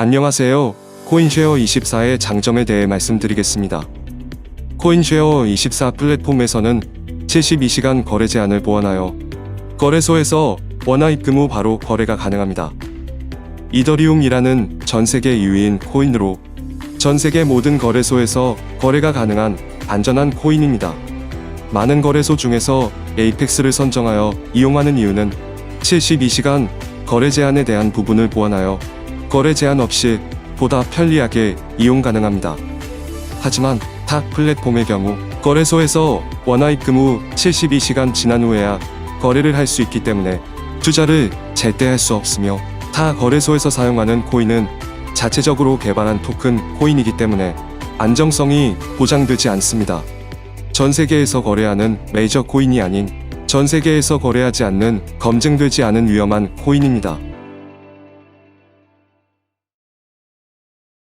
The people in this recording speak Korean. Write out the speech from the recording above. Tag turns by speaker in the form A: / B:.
A: 안녕하세요. 코인쉐어 24의 장점에 대해 말씀드리겠습니다. 코인쉐어 24 플랫폼에서는 72시간 거래 제한을 보완하여 거래소에서 원화 입 금 후 바로 거래가 가능합니다. 이더리움이라는 전 세계 유일인 코인으로 전 세계 모든 거래소에서 거래가 가능한 안전한 코인입니다. 많은 거래소 중에서 에이펙스를 선정하여 이용하는 이유는 72시간 거래 제한에 대한 부분을 보완하여 거래 제한 없이 보다 편리하게 이용 가능합니다. 하지만 타 플랫폼의 경우 거래소에서 원화 입금 후 72시간 지난 후에야 거래를 할 수 있기 때문에 투자를 제때 할 수 없으며 타 거래소에서 사용하는 코인은 자체적으로 개발한 토큰 코인이기 때문에 안정성이 보장되지 않습니다. 전 세계에서 거래하는 메이저 코인이 아닌 전 세계에서 거래하지 않는 검증되지 않은 위험한 코인입니다.